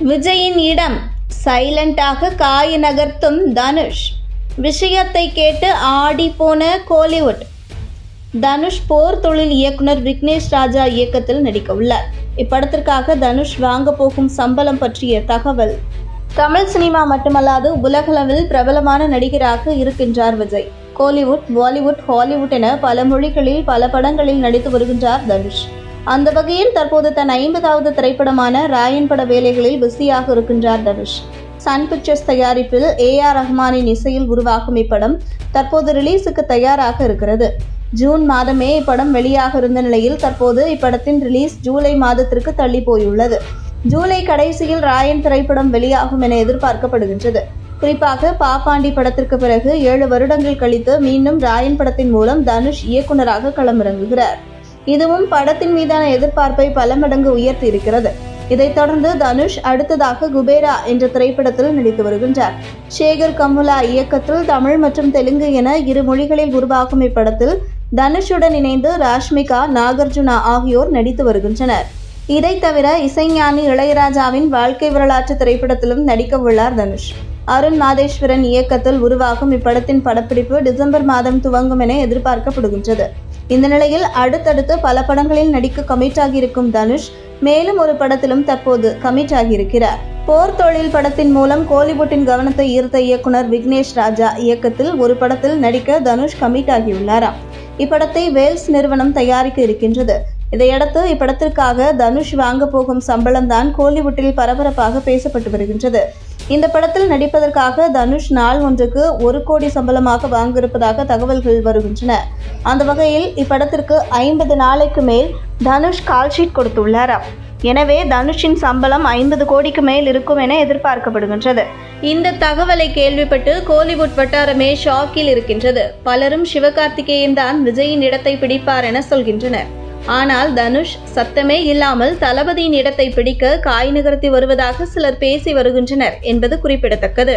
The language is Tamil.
விஜயின் இடம் சைலண்டாக காய நகர்த்தும் தனுஷ். விஷயத்தை கேட்டு ஆடி போன கோலிவுட். தனுஷ் போர் தொழில் இயக்குனர் விக்னேஷ் ராஜா இயக்கத்தில் நடிக்க உள்ளார். இப்படத்திற்காக தனுஷ் வாங்க போகும் சம்பளம் பற்றிய தகவல். தமிழ் சினிமா மட்டுமல்லாது உலகளவில் பிரபலமான நடிகராக இருக்கின்றார் விஜய். கோலிவுட் பாலிவுட் ஹாலிவுட் என பல மொழிகளில் பல படங்களில் நடித்து வருகின்றார் தனுஷ். அந்த வகையில் தற்போது தன் ஐம்பதாவது திரைப்படமான ராயன் பட வேலைகளில் பிஸியாக இருக்கின்றார் தனுஷ். சன் பிக்சர்ஸ் தயாரிப்பில் ஏ ஆர் ரஹ்மானின் இசையில் உருவாகும் இப்படம் தற்போது ரிலீஸுக்கு தயாராக இருக்கிறது. ஜூன் மாதமே இப்படம் வெளியாக இருந்த நிலையில் தற்போது இப்படத்தின் ரிலீஸ் ஜூலை மாதத்திற்கு தள்ளி போயுள்ளது. ஜூலை கடைசியில் ராயன் திரைப்படம் வெளியாகும் என எதிர்பார்க்கப்படுகின்றது. குறிப்பாக பாப்பாண்டி படத்திற்கு பிறகு ஏழு வருடங்கள் கழித்து மீண்டும் ராயன் படத்தின் மூலம் தனுஷ் இயக்குனராக களமிறங்குகிறார். இதுவும் படத்தின் மீதான எதிர்பார்ப்பை பல மடங்கு உயர்த்தி இருக்கிறது இதைத் தொடர்ந்து தனுஷ் அடுத்ததாக குபேரா என்ற திரைப்படத்தில் நடித்து வருகின்றார். சேகர் கமுலா இயக்கத்தில் தமிழ் மற்றும் தெலுங்கு என இரு மொழிகளில் உருவாகும் இப்படத்தில் தனுஷுடன் இணைந்து ராஷ்மிகா நாகார்ஜுனா ஆகியோர் நடித்து வருகின்றனர். இதைத் தவிர இசைஞானி இளையராஜாவின் வாழ்க்கை வரலாற்று திரைப்படத்திலும் நடிக்க உள்ளார் தனுஷ். அருண் மாதேஸ்வரன் இயக்கத்தில் உருவாகும் இப்படத்தின் படப்பிடிப்பு டிசம்பர் மாதம் துவங்கும் என எதிர்பார்க்கப்படுகின்றது. இந்த நிலையில் அடுத்தடுத்து பல படங்களில் நடிக்க கமிட் ஆகியிருக்கும் தனுஷ் மேலும் ஒரு படத்திலும் தற்போது கமிட் ஆகியிருக்கிறார். போர் தொழில் படத்தின் மூலம் கோலிவுட்டின் கவனத்தை ஈர்த்த இயக்குனர் விக்னேஷ் ராஜா இயக்கத்தில் ஒரு படத்தில் நடிக்க தனுஷ் கமிட் ஆகியுள்ளாராம். இப்படத்தை வேல்ஸ் நிறுவனம் தயாரிக்க இருக்கின்றது. இதையடுத்து இப்படத்திற்காக தனுஷ் வாங்க போகும் சம்பளம் தான் கோலிவுட்டில் பரபரப்பாக பேசப்பட்டு வருகின்றது. இந்த படத்தில் நடிப்பதற்காக தனுஷ் நாள் ஒன்றுக்கு ஒரு கோடி சம்பளமாக வாங்கியிருப்பதாக தகவல்கள் வருகின்றன. அந்த வகையில் இப்படத்திற்கு ஐம்பது நாளைக்கு மேல் தனுஷ் கால்ஷீட் கொடுத்துள்ளாராம் எனவே தனுஷின் சம்பளம் ஐம்பது கோடிக்கு மேல் இருக்கும் என எதிர்பார்க்கப்படுகின்றது. இந்த தகவலை கேள்விப்பட்டு கோலிவுட் வட்டாரமே ஷாக்கில் இருக்கின்றது. பலரும் சிவகார்த்திகேயன் தான் விஜயின் இடத்தை பிடிப்பார் என சொல்கின்றனர். ஆனால் தனுஷ் சத்தமே இல்லாமல் தளபதியின் இடத்தை பிடிக்க காய் நகர்த்தி வருவதாக சிலர் பேசி வருகின்றனர் என்பது குறிப்பிடத்தக்கது.